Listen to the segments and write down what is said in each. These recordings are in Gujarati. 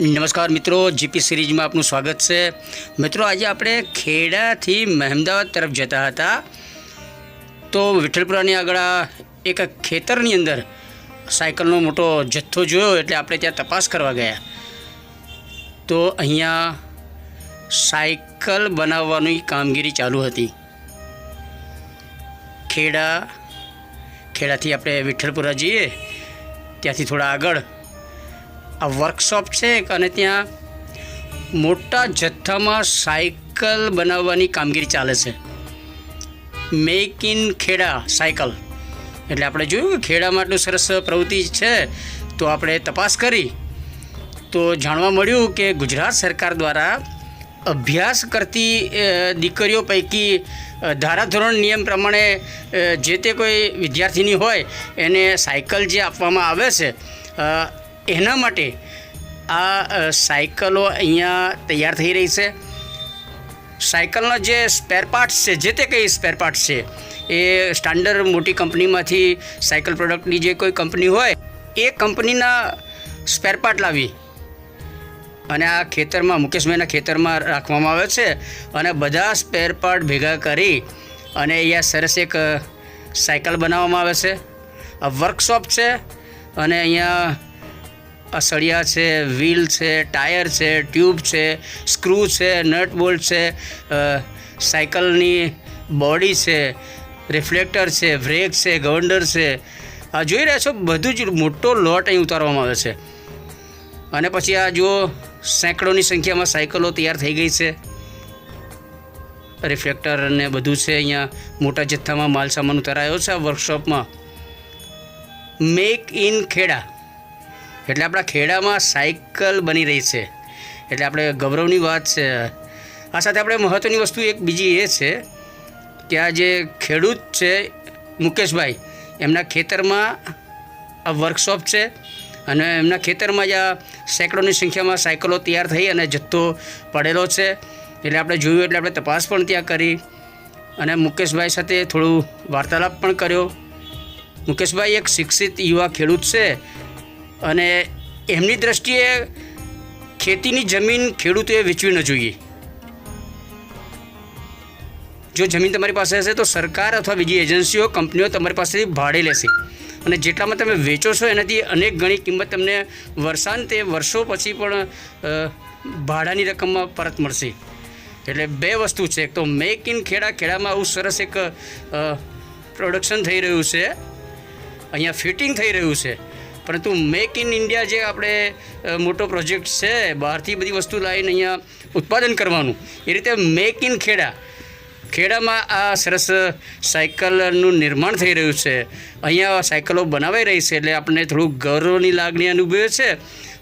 નમસ્કાર મિત્રો જીપી સિરીઝમાં આપનું સ્વાગત છે. મિત્રો, આજે આપણે ખેડાથી મહેમદાવાદ તરફ જતા હતા. તો વિઠ્ઠલપુરાની આગળ એક ખેતરની અંદર સાયકલનો મોટો જથ્થો જોયો એટલે આપણે ત્યાં તપાસ કરવા ગયા. તો અહીંયા સાયકલ બનાવવાની કામગીરી ચાલુ હતી. ખેડા, ખેડાથી આપણે વિઠ્ઠલપુરા જઈએ. ત્યાંથી થોડા આગળ આ વર્કશોપ છે અને ત્યાં મોટા જથ્થામાં સાયકલ બનાવવાની કામગીરી ચાલે છે. Make in Kheda cycle. એટલે આપણે જોયું કે ખેડામાં આટલું સરસ પ્રવૃત્તિ છે, તો આપણે તપાસ કરી. તો જાણવા મળ્યું કે ગુજરાત સરકાર દ્વારા અભ્યાસ કરતી દીકરીઓ પૈકી ધારાધોરણ નિયમ પ્રમાણે જે તે કોઈ વિદ્યાર્થીની હોય, એને સાયકલ જે આપવામાં આવે છે એના માટે આ સાયકલો અહીંયા તૈયાર થઈ રહી છે. સાયકલના જે સ્પેર પાર્ટ્સ છે, જે તે કંઈ સ્પેર પાર્ટ્સ છે, એ સ્ટાન્ડર્ડ મોટી કંપનીમાંથી સાયકલ પ્રોડક્ટની જે કોઈ કંપની હોય, એ કંપનીના સ્પેર પાર્ટ લાવી. અને આ ખેતરમાં મુકેશભાઈના ખેતરમાં રાખવામાં આવે છે અને બધા સ્પેર પાર્ટ ભેગા કરી અને અહીંયા સરસ એક સાયકલ બનાવવામાં આવે છે. આ વર્કશોપ છે અને અહીંયા સળિયા છે, વ્હીલ છે, ટાયર છે, ટ્યુબ છે, સ્ક્રૂ છે, નટ બોલ્ટ છે સાયકલની બોડી છે, રિફ્લેક્ટર છે, બ્રેક છે, ગવર્નર છે. આ જોઈ રહ્યા છો, બધું જ મોટો લોટ અહીં ઉતારવામાં આવે છે. અને પછી આ જુઓ, સેંકડોની સંખ્યામાં સાયકલો તૈયાર થઈ ગઈ છે. રિફ્લેક્ટર અને બધું છે અહીંયા, મોટા જથ્થામાં માલસામાન ઉતારાયો છે આ વર્કશોપમાં મેક ઇન ખેડા. એટલે આપણા ખેડામાં સાયકલ બની રહી છે. એટલે આપણે ગૌરવની વાત છે. આ સાથે આપણે મહત્ત્વની વસ્તુ એક બીજી એ છે કે આ જે ખેડૂત છે મુકેશભાઈ, એમના ખેતરમાં આ વર્કશોપ છે અને એમના ખેતરમાં જ આ સેંકડોની સંખ્યામાં સાયકલો તૈયાર થઈ અને જથ્થો પડેલો છે. એટલે આપણે જોયું એટલે આપણે તપાસ પણ ત્યાં કરી અને મુકેશભાઈ સાથે થોડું વાર્તાલાપ પણ કર્યો. મુકેશભાઈ એક શિક્ષિત યુવા ખેડૂત છે અને એમની દ્રષ્ટિએ ખેતીની જમીન ખેડૂતોએ વેચવી ન જોઈએ. જો જમીન તમારી પાસે હશે તો સરકાર અથવા બીજી એજન્સીઓ, કંપનીઓ તમારી પાસેથી ભાડે લેશે. અને જેટલામાં તમે વેચો છો એનાથી અનેક ગણી કિંમત તમને વર્ષાંતે વર્ષો પછી પણ ભાડાની રકમમાં પરત મળશે. એટલે બે વસ્તુ છે. એક તો મેક ઇન ખેડા, ખેડામાં આવું સરસ એક પ્રોડક્શન થઈ રહ્યું છે. અહીંયા ફિટિંગ થઈ રહ્યું છે. પરંતુ મેક ઇન ઇન્ડિયા જે આપણે મોટો પ્રોજેક્ટ છે, બહારથી બધી વસ્તુ લાવીને અહીંયા ઉત્પાદન કરવાનું, એ રીતે મેક ઇન ખેડા. ખેડામાં આ સરસ સાયકલનું નિર્માણ થઈ રહ્યું છે. અહીંયા સાયકલો બનાવાઈ રહી છે, એટલે આપણને થોડું ગૌરવની લાગણી અનુભવે છે.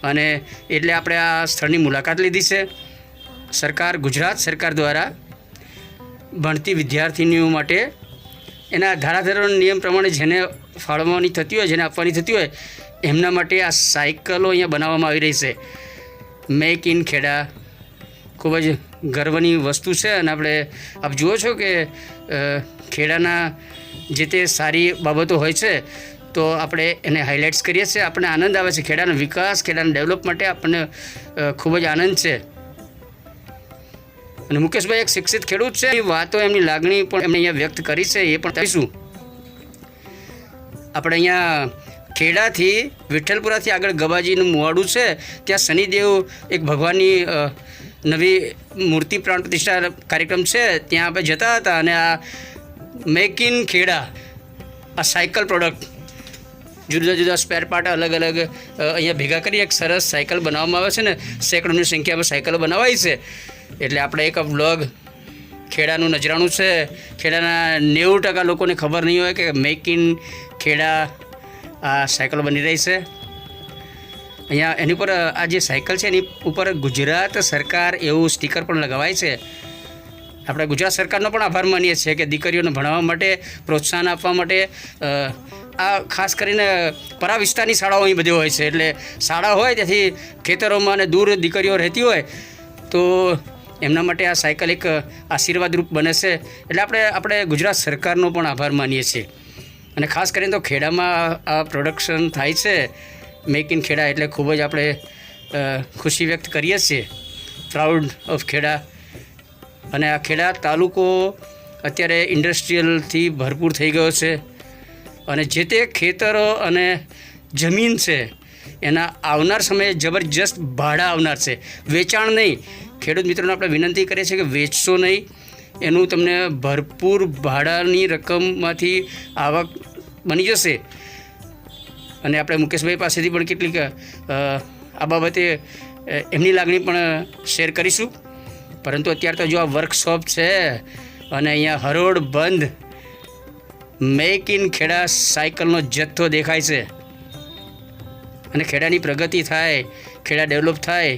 અને એટલે આપણે આ સ્થળની મુલાકાત લીધી છે. સરકાર, ગુજરાત સરકાર દ્વારા ભણતી વિદ્યાર્થીનીઓ માટે એના ધારાધોરણ નિયમ પ્રમાણે જેને ફાળવવાની થતી હોય, જેને આપવાની થતી હોય એમના માટે આ સાયકલો અહીંયા બનાવવામાં આવી રહી છે. Make in Kheda. ખૂબ જ ગર્વની વસ્તુ છે અને આપણે, આપ જુઓ છો કે ખેડાના જે તે સારી બાબતો હોય છે, તો આપણે એને હાઇલાઇટ્સ કરીએ છીએ. આપણને આનંદ આવે છે. ખેડાનો વિકાસ, ખેડાના ડેવલપ માટે આપણને ખૂબ જ આનંદ છે. અને મુકેશભાઈ એક શિક્ષિત ખેડૂત છે. એ વાતો, એમની લાગણી પણ એમણે અહીંયા વ્યક્ત કરી છે. એ પણ કહીશું આપણે અહીંયા ખેડાથી વિઠ્ઠલપુરાથી આગળ ગબાજીનું મુવાડું છે. ત્યાં શનિદેવ એક ભગવાનની નવી મૂર્તિ પ્રાણ પ્રતિષ્ઠા કાર્યક્રમ છે. ત્યાં આપણે જતા હતા અને આ મેક ઇન ખેડા, આ સાયકલ પ્રોડક્ટ, જુદા જુદા સ્પેર પાર્ટ અલગ અલગ અહીંયા ભેગા કરી એક સરસ સાયકલ બનાવવામાં આવે છે ને, સેંકડોની સંખ્યામાં સાયકલો બનાવાય છે. એટલે આપણે એક બ્લોગ ખેડાનું નજરાણું છે. ખેડાના નેવું ટકા લોકોને ખબર નહીં હોય કે મેક ઇન ખેડા આ સાયકલ બની રહી છે. અહીંયા એની ઉપર આ જે સાયકલ છે એની ઉપર ગુજરાત સરકાર એવું સ્ટીકર પણ લગાવાય છે. આપણે ગુજરાત સરકારનો પણ આભાર માનીએ છીએ કે દીકરીઓને ભણાવવા માટે, પ્રોત્સાહન આપવા માટે આ ખાસ કરીને પરા વિસ્તારની શાળાઓ અહીં બધી હોય છે. એટલે શાળા હોય ત્યાંથી ખેતરોમાં અને દૂર દીકરીઓ રહેતી હોય, તો એમના માટે આ સાયકલ એક આશીર્વાદરૂપ બને છે. એટલે આપણે આપણે ગુજરાત સરકારનો પણ આભાર માનીએ છીએ. અને ખાસ કરીને તો ખેડામાં આ પ્રોડક્શન થાય છે. મેક ઇન ખેડા એટલે ખૂબ જ આપણે ખુશી વ્યક્ત કરીએ છીએ. Proud of Kheda. અને આ ખેડા તાલુકો અત્યારે ઇન્ડસ્ટ્રીયલથી ભરપૂર થઈ ગયો છે. અને જે તે ખેતરો અને જમીન છે, એના આવનાર સમયે જબરજસ્ત ભાડા આવનાર છે. વેચાણ નહીં. ખેડૂત મિત્રોને આપણે વિનંતી કરીએ છીએ કે વેચશો નહીં. એનું તમને ભરપૂર ભાડાની રકમમાંથી આવક બની જશે. અને આપણે મુકેશભાઈ પાસેથી પણ કેટલીક આ બાબતે એમની લાગણી પણ શેર કરીશું. પરંતુ અત્યારે તો જો આ વર્કશોપ છે, અને અહીંયા હરોળ બંધ મેક ઇન ખેડા સાયકલનો જથ્થો દેખાય છે. અને ખેડાની પ્રગતિ થાય, ખેડા ડેવલપ થાય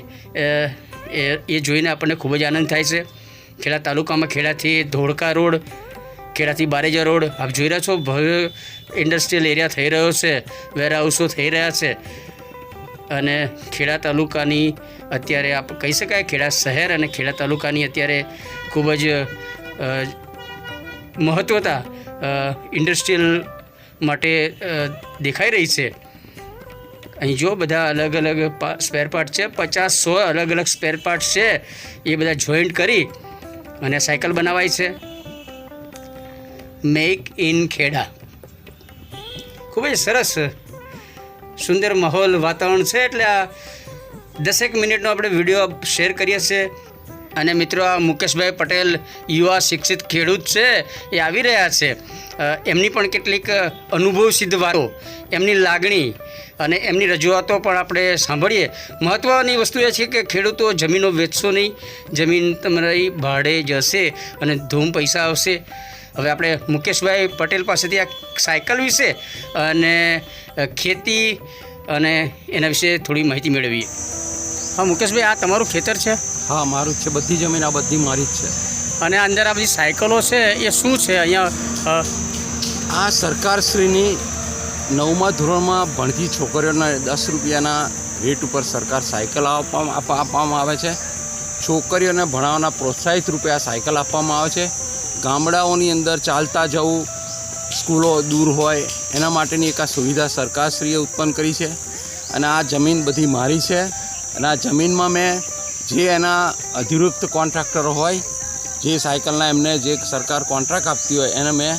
એ જોઈને આપણને ખૂબ જ આનંદ થાય છે. ખેડા તાલુકામાં ખેડાથી ધોળકા રોડ, ખેડાથી બારેજા રોડ. આપ જોઈ રહ્યા છો, ભવ્ય ઇન્ડસ્ટ્રીયલ એરિયા થઈ રહ્યો છે વેરહાઉસો થઈ રહ્યા છે. અને ખેડા તાલુકાની અત્યારે આપ કહી શકાય ખેડા શહેર અને ખેડા તાલુકાની અત્યારે ખૂબ જ મહત્ત્વતા ઇન્ડસ્ટ્રીયલ માટે દેખાઈ રહી છે. અહીં જો બધા અલગ અલગ સ્પેર પાર્ટ છે, પચાસ સો અલગ અલગ સ્પેર પાર્ટ છે, એ બધા જોઈન્ટ કરી અને સાયકલ બનાવાય છે. Make in Kheda. ખૂબ જ સરસ, સુંદર માહોલ વાતાવરણ છે. એટલે આ દસેક મિનિટનો આપણે વીડિયો શેર કરીએ છીએ. અને મિત્રો, આ મુકેશભાઈ પટેલ યુવા શિક્ષિત ખેડૂત છે, એ આવી રહ્યા છે. એમની પણ કેટલીક અનુભવ સિદ્ધ વાતો, એમની લાગણી અને એમની રજૂઆતો પણ આપણે સાંભળીએ. મહત્ત્વની વસ્તુ એ છે કે ખેડૂતો જમીનો વેચશો નહીં, જમીન તમારી ભાડે જશે અને ધૂમ પૈસા આવશે. હવે આપણે મુકેશભાઈ પટેલ પાસેથી આ સાયકલ વિશે અને ખેતી અને એના વિશે થોડી માહિતી મેળવીએ. હા, મુકેશભાઈ, આ તમારું ખેતર છે? હા મારું જ છે. બધી જમીન આ બધી મારી જ છે. અને અંદર આ બધી સાયકલો છે એ શું છે અહીંયા? આ સરકારશ્રીની નવમા ધોરણમાં ભણતી છોકરીઓને દસ રૂપિયાના રેટ ઉપર સરકાર સાયકલ આપવામાં આપવામાં આવે છે. છોકરીઓને ભણાવવાના પ્રોત્સાહિત રૂપે આ સાયકલ આપવામાં આવે છે. ગામડાઓની અંદર ચાલતા જવું સ્કૂલો દૂર હોય એના માટેની એક આ સુવિધા સરકારશ્રીએ ઉત્પન્ન કરી છે. અને આ જમીન બધી મારી છે. અને આ જમીનમાં મેં જે એના અધિરૂપ્ત કોન્ટ્રાક્ટરો હોય જે સાયકલના એમને જે સરકાર કોન્ટ્રાક્ટ આપતી હોય એને મેં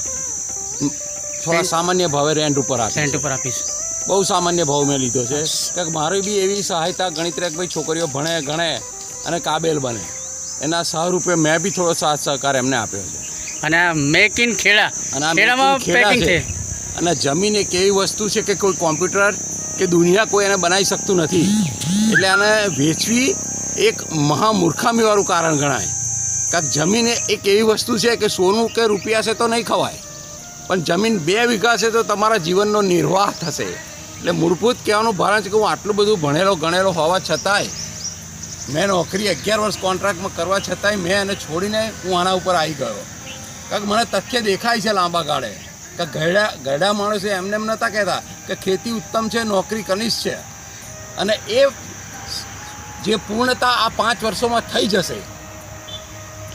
થોડા સામાન્ય ભાવે રેન્ટ ઉપર આપી રેન્ટ ઉપર આપીશ બહુ સામાન્ય ભાવ મેં લીધો છે. કે મારી બી એવી સહાયતા ગણિત કે ભાઈ છોકરીઓ ભણે ગણે અને કાબેલ બને. એના સહરૂપે મેં બી થોડો સાથ સહકાર એમને આપ્યો છે. અને આ મેક ઇન ખેડા. અને ખેડામાં ખેડા પેકિંગ છે. અને જમીન એક એવી વસ્તુ છે કે કોઈ કોમ્પ્યુટર કે દુનિયા કોઈ એને બનાવી શકતું નથી. એટલે આને વેચવી એક મહામૂર્ખામીવાળું કારણ ગણાય. કારણ જમીન એક એવી વસ્તુ છે કે સોનું કે રૂપિયા છે તો નહીં ખવાય. પણ જમીન બે વીઘા છે તો તમારા જીવનનો નિર્વાહ થશે. એટલે મૂળભૂત કહેવાનું ભારણ છે કે હું આટલું બધું ભણેલો ગણેલો હોવા છતાંય, મેં નોકરી અગિયાર વર્ષ કોન્ટ્રાક્ટમાં કરવા છતાંય મેં એને છોડીને હું આના ઉપર આવી ગયો. કારણ કે મને તથ્ય દેખાય છે લાંબા ગાળે. કે ગયડા ગયડા માણસો એમને એમ નહોતા કહેતા કે ખેતી ઉત્તમ છે, નોકરી કનિષ્ઠ છે. અને એ જે પૂર્ણતા આ પાંચ વર્ષોમાં થઈ જશે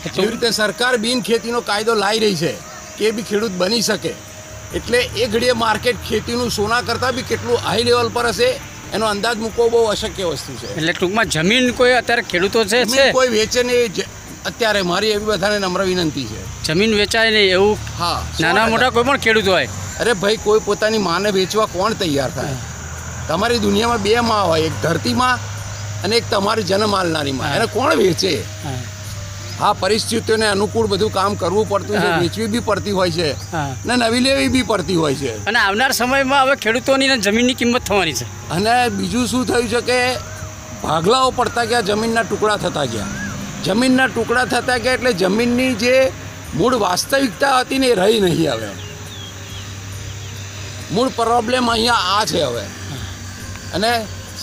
જેવી રીતે સરકાર બિન ખેતીનો કાયદો લાવી રહી છે કે એ બી ખેડૂત બની શકે એટલે એ ઘડીએ માર્કેટ ખેતીનું સોના કરતાં બી કેટલું હાઈ લેવલ પર હશે એનો અંદાજ મૂકવો બહુ અશક્ય વસ્તુ છે. એટલે ટૂંકમાં જમીન કોઈ અત્યારે ખેડૂતો છે કોઈ વેચે નહીં અત્યારે મારી એવી બધાને નમ્ર વિનંતી છે. જમીન વેચાય નહીં એવું હા. નાના મોટા કોઈ પણ ખેડૂત હોય. અરે ભાઈ કોઈ પોતાની માને વેચવા કોણ તૈયાર થાય? તમારી દુનિયામાં બે માં હોય એક ધરતી માં અને એક તમારી જન્મ આલનારી માં એને કોણ વેચે? હા. પરિસ્થિતિઓને અનુકૂળ બધું કામ કરવું પડતું છે વેચવી બી પડતી હોય છે ને નવી લેવી બી પડતી હોય છે. અને આવનાર સમયમાં હવે ખેડૂતોની જમીનની કિંમત થવાની છે. અને બીજું શું થયું છે કે ભાગલાઓ પડતા ગયા જમીનના ટુકડા થતા ગયા. જમીનના ટુકડા થતા ગયા એટલે જમીનની જે મૂળ વાસ્તવિકતા હતી ને એ રહી નહીં હવે. મૂળ પ્રોબ્લેમ અહીંયા આ છે હવે. અને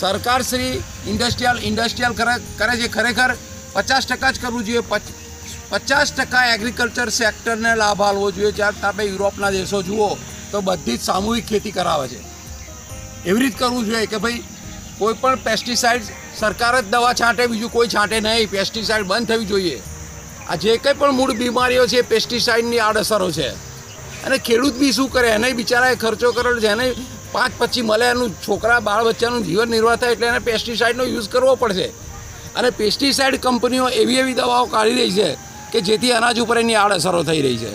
સરકાર શ્રી ઇન્ડસ્ટ્રીયલ ઇન્ડસ્ટ્રીયલ કરે છે ખરેખર. પચાસ ટકા જ કરવું જોઈએ. પચાસ ટકા એગ્રીકલ્ચર સેક્ટરને લાભ આપવો જોઈએ. જ્યારે તમે યુરોપના દેશો જુઓ, તો બધી જ સામૂહિક ખેતી કરાવે છે. એવી રીત કરવું જોઈએ કે ભાઈ, કોઈ પણ પેસ્ટિસાઇડ સરકાર જ દવા છાંટે, બીજું કોઈ છાંટે નહીં. પેસ્ટિસાઇડ બંધ થવી જોઈએ. આ જે કંઈ પણ મૂળ બીમારીઓ છે પેસ્ટિસાઇડની આડઅસરો છે. અને ખેડૂત બી શું કરે? એને બિચારાએ ખર્ચો કરેલો છે. એને પાંચ પછી મળે એનું છોકરા, બાળ બચ્ચાનું જીવન નિર્વાહ થાય એટલે એને પેસ્ટિસાઇડનો યુઝ કરવો પડશે. અને પેસ્ટિસાઇડ કંપનીઓ એવી એવી દવાઓ કાઢી રહી છે કે જેથી અનાજ ઉપર એની આડઅસરો થઈ રહી છે.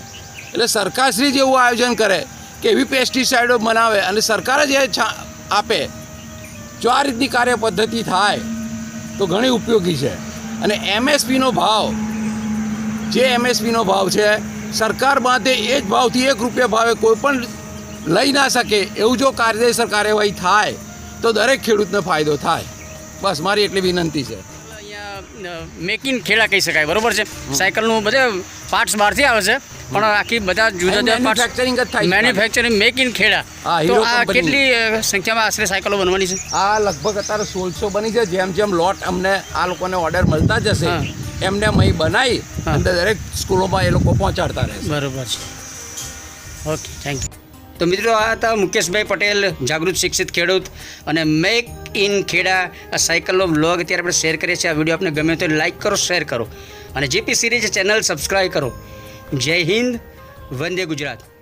એટલે સરકારશ્રી જ એવું આયોજન કરે કે એવી પેસ્ટિસાઇડો બનાવે અને સરકાર જ એ આપે. જો આ રીતની કાર્ય પદ્ધતિ થાય, તો ઘણી ઉપયોગી છે. અને એમએસપીનો ભાવ, જે એમએસપીનો ભાવ છે, સરકાર માટે એ જ ભાવથી એક રૂપિયા ભાવે કોઈ પણ લઈ ના શકે એવું જો કાયદેસર કાર્યવાહી થાય તો દરેક ખેડૂતને ફાયદો થાય. બસ મારી એટલી વિનંતી છે. અહીંયા મેક ઇન ખેડા કહી શકાય બરોબર છે? સાયકલનું બધે પાર્ટ્સ બહારથી આવે છે પણ આખી બધા જુદા જુદા મેન્યુફેક્ચરિંગ જ થાય મેન્યુફેક્ચરિંગ મેક ઇન ખેડા. તો આ કેટલી સંખ્યામાં આશરે સાયકલો બનવાની છે? આ લગભગ અત્યારે સોળસો બની છે. જેમ જેમ લોટ અમને આ લોકોને ઓર્ડર મળતા જશે. એમને અહીં બનાવી. અને દરેક સ્કૂલોમાં એ લોકો પહોંચાડતા રહે બરોબર છે. ઓકે થેન્ક યુ તો મિત્રો, આ હતા મુકેશભાઈ પટેલ, જાગૃત શિક્ષિત ખેડૂત અને મેક ઇન ખેડા, આ સાયકલનો બ્લોગ અત્યારે આપણે શેર કરીએ છીએ. આ વીડિયો આપને ગમે તો લાઈક કરો, શેર કરો. અને જેપી સિરીઝ ચેનલ સબસ્ક્રાઈબ કરો. જય હિન્દ, વંદે ગુજરાત.